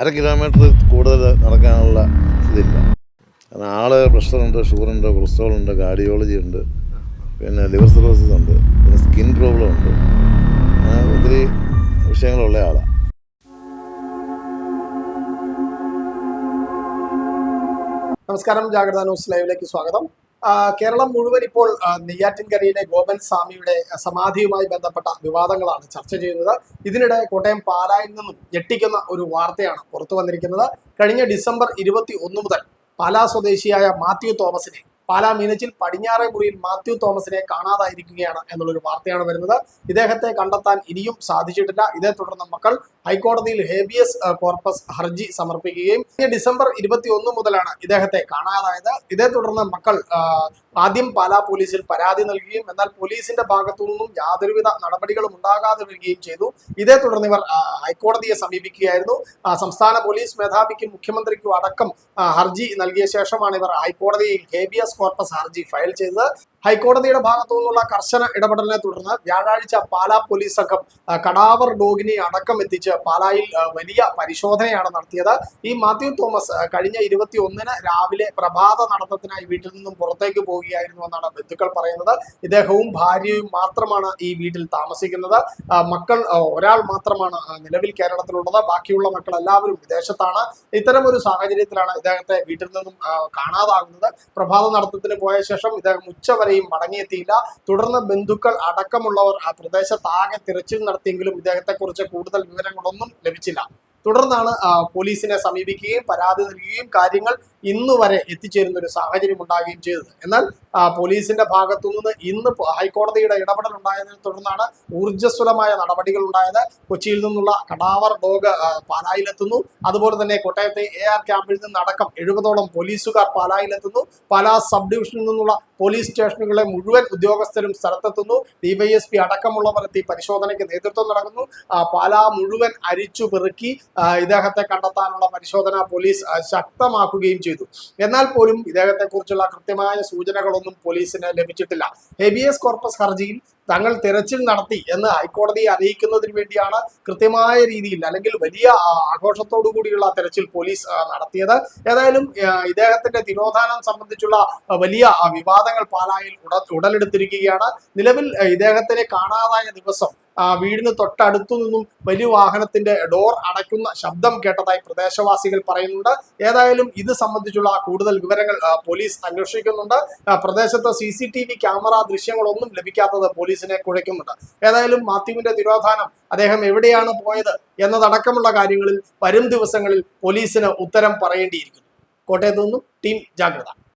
അര കിലോമീറ്റർ കൂടുതൽ നടക്കാനുള്ള ഇതില്ല. കാരണം ആൾ പ്രഷറുണ്ട് ഷുഗറുണ്ട് കൊളസ്ട്രോൾ ഉണ്ട് കാർഡിയോളജി ഉണ്ട് പിന്നെ ലിവർ സിറോസിസ് ഉണ്ട് പിന്നെ സ്കിൻ പ്രോബ്ലം ഉണ്ട്. ഒത്തിരി വിഷയങ്ങളുള്ള ആളാണ് നമസ്കാരം. ജാഗ്രത ന്യൂസ് ലൈവിലേക്ക് സ്വാഗതം. കേരളം മുഴുവൻ ഇപ്പോൾ നെയ്യാറ്റിൻകരയിലെ ഗോപൻ സ്വാമിയുടെ സമാധിയുമായി ബന്ധപ്പെട്ട വിവാദങ്ങളാണ് ചർച്ച ചെയ്യുന്നത്. ഇതിനിടെ കോട്ടയം പാലായിൽ നിന്നും ഞെട്ടിക്കുന്ന ഒരു വാർത്തയാണ് പുറത്തു വന്നിരിക്കുന്നത്. കഴിഞ്ഞ ഡിസംബർ ഇരുപത്തി ഒന്ന് മുതൽ പാലാ സ്വദേശിയായ മാത്യു തോമസിനെ പാലാ മീനച്ചിൽ പടിഞ്ഞാറേ മുറിയിൽ മാത്യു തോമസിനെ കാണാതായിരിക്കുകയാണ് എന്നുള്ളൊരു വാർത്തയാണ് വരുന്നത്. ഇദ്ദേഹത്തെ കണ്ടെത്താൻ ഇനിയും സാധിച്ചിട്ടില്ല. ഇതേ തുടർന്ന് മക്കൾ ഹൈക്കോടതിയിൽ ഹേബിയസ് കോർപ്പസ് ഹർജി സമർപ്പിക്കുകയും ഡിസംബർ ഇരുപത്തി ഒന്ന് മുതലാണ് ഇദ്ദേഹത്തെ കാണാതായത്. ഇതേ തുടർന്ന് മക്കൾ ആദ്യം പാലാ പോലീസിൽ പരാതി നൽകുകയും എന്നാൽ പോലീസിന്റെ ഭാഗത്തു നിന്നും യാതൊരുവിധ നടപടികളും ഉണ്ടാകാതെ വരികയും ചെയ്തു. ഇതേ തുടർന്ന് ഇവർ ഹൈക്കോടതിയെ സമീപിക്കുകയായിരുന്നു. സംസ്ഥാന പോലീസ് മേധാവിക്കും മുഖ്യമന്ത്രിക്കും അടക്കം ഹർജി നൽകിയ ശേഷമാണ് ഇവർ ഹൈക്കോടതിയിൽ ഹേബിയസ് കോർപ്പസ് ഹർജി ഫയൽ ചെയ്തത്. ഹൈക്കോടതിയുടെ ഭാഗത്തു നിന്നുള്ള കർശന ഇടപെടലിനെ തുടർന്ന് വ്യാഴാഴ്ച പാലാ പോലീസ് സംഘം കടാവർ ഡോഗിനെ അടക്കം എത്തിച്ച് പാലായിൽ വലിയ പരിശോധനയാണ് നടത്തിയത്. ഈ മാത്യു തോമസ് കഴിഞ്ഞ ഇരുപത്തി ഒന്നിന് രാവിലെ പ്രഭാത നടത്തത്തിനായി വീട്ടിൽ നിന്നും പുറത്തേക്ക് പോവുകയായിരുന്നു എന്നാണ് ബന്ധുക്കൾ പറയുന്നത്. ഇദ്ദേഹവും ഭാര്യയും മാത്രമാണ് ഈ വീട്ടിൽ താമസിക്കുന്നത്. മക്കൾ ഒരാൾ മാത്രമാണ് നിലവിൽ കേരളത്തിലുള്ളത്. ബാക്കിയുള്ള മക്കൾ എല്ലാവരും വിദേശത്താണ്. ഇത്തരം ഒരു സാഹചര്യത്തിലാണ് ഇദ്ദേഹത്തെ വീട്ടിൽ നിന്നും കാണാതാകുന്നത്. പ്രഭാത നടത്തത്തിന് പോയ ശേഷം ഇദ്ദേഹം ഉച്ചവരെയും മടങ്ങിയെത്തിയില്ല. തുടർന്ന് ബന്ധുക്കൾ അടക്കമുള്ളവർ ആ പ്രദേശത്താകെ തിരച്ചിൽ നടത്തിയെങ്കിലും ഇദ്ദേഹത്തെക്കുറിച്ച് കൂടുതൽ വിവരങ്ങളൊന്നും ലഭിച്ചില്ല. തുടർന്നാണ് പോലീസിനെ സമീപിക്കുകയും പരാതി നൽകുകയും കാര്യങ്ങൾ ഇന്ന് വരെ എത്തിച്ചേരുന്ന ഒരു സാഹചര്യം ഉണ്ടാകുകയും ചെയ്തത്. എന്നാൽ പോലീസിന്റെ ഭാഗത്തു നിന്ന് ഇന്ന് ഹൈക്കോടതിയുടെ ഇടപെടൽ ഉണ്ടായതിനെ തുടർന്നാണ് ഊർജസ്വലമായ നടപടികൾ ഉണ്ടായത് കൊച്ചിയിൽ നിന്നുള്ള കടാവർ ഡോഗ് പാലായിലെത്തുന്നു. അതുപോലെ തന്നെ കോട്ടയത്തെ എ ആർ ക്യാമ്പിൽ നിന്ന് അടക്കം എഴുപതോളം പോലീസുകാർ പാലായിലെത്തുന്നു. പാലാ സബ് ഡിവിഷനിൽ നിന്നുള്ള പോലീസ് സ്റ്റേഷനുകളെ മുഴുവൻ ഉദ്യോഗസ്ഥരും സ്ഥലത്തെത്തുന്നു. ഡിവൈഎസ്പി അടക്കമുള്ളവർ എത്തി പരിശോധനയ്ക്ക് നേതൃത്വം നടക്കുന്നു പാലാ മുഴുവൻ അരിച്ചു പെറുക്കി ഇദ്ദേഹത്തെ കണ്ടെത്താനുള്ള പരിശോധന പോലീസ് ശക്തമാക്കുകയും ചെയ്തു. എന്നാൽ പോലും ഇദ്ദേഹത്തെ കുറിച്ചുള്ള കൃത്യമായ സൂചനകളൊന്നും പോലീസിന് ലഭിച്ചിട്ടില്ല. ഹെബിയസ് കോർപ്പസ് ഹർജിയിൽ തങ്ങൾ തിരച്ചിൽ നടത്തി എന്ന് ഹൈക്കോടതിയെ അറിയിക്കുന്നതിന് വേണ്ടിയാണ് കൃത്യമായ രീതിയിൽ അല്ലെങ്കിൽ വലിയ ആഘോഷത്തോടു കൂടിയുള്ള തിരച്ചിൽ പോലീസ് നടത്തിയത്. ഏതായാലും ഇദ്ദേഹത്തിന്റെ തിരോധാനം സംബന്ധിച്ചുള്ള വലിയ വിവാദങ്ങൾ പാലായിൽ ഉട ഉടലെടുത്തിരിക്കുകയാണ്. നിലവിൽ ഇദ്ദേഹത്തിനെ കാണാതായ ദിവസം വീടിന് തൊട്ടടുത്തു നിന്നും വലിയ വാഹനത്തിന്റെ ഡോർ അടയ്ക്കുന്ന ശബ്ദം കേട്ടതായി പ്രദേശവാസികൾ പറയുന്നുണ്ട്. ഏതായാലും ഇത് സംബന്ധിച്ചുള്ള കൂടുതൽ വിവരങ്ങൾ പോലീസ് അന്വേഷിക്കുന്നുണ്ട്. പ്രദേശത്ത് സി ക്യാമറ ദൃശ്യങ്ങളൊന്നും ലഭിക്കാത്തത് പോലീസിനെ കുഴയ്ക്കുന്നുണ്ട്. ഏതായാലും മാത്യുവിന്റെ തിരോധാനം അദ്ദേഹം എവിടെയാണ് പോയത് എന്നതടക്കമുള്ള കാര്യങ്ങളിൽ വരും ദിവസങ്ങളിൽ പോലീസിന് ഉത്തരം പറയേണ്ടിയിരിക്കുന്നു. കോട്ടയത്തു നിന്നും ടീം ജാഗ്രത.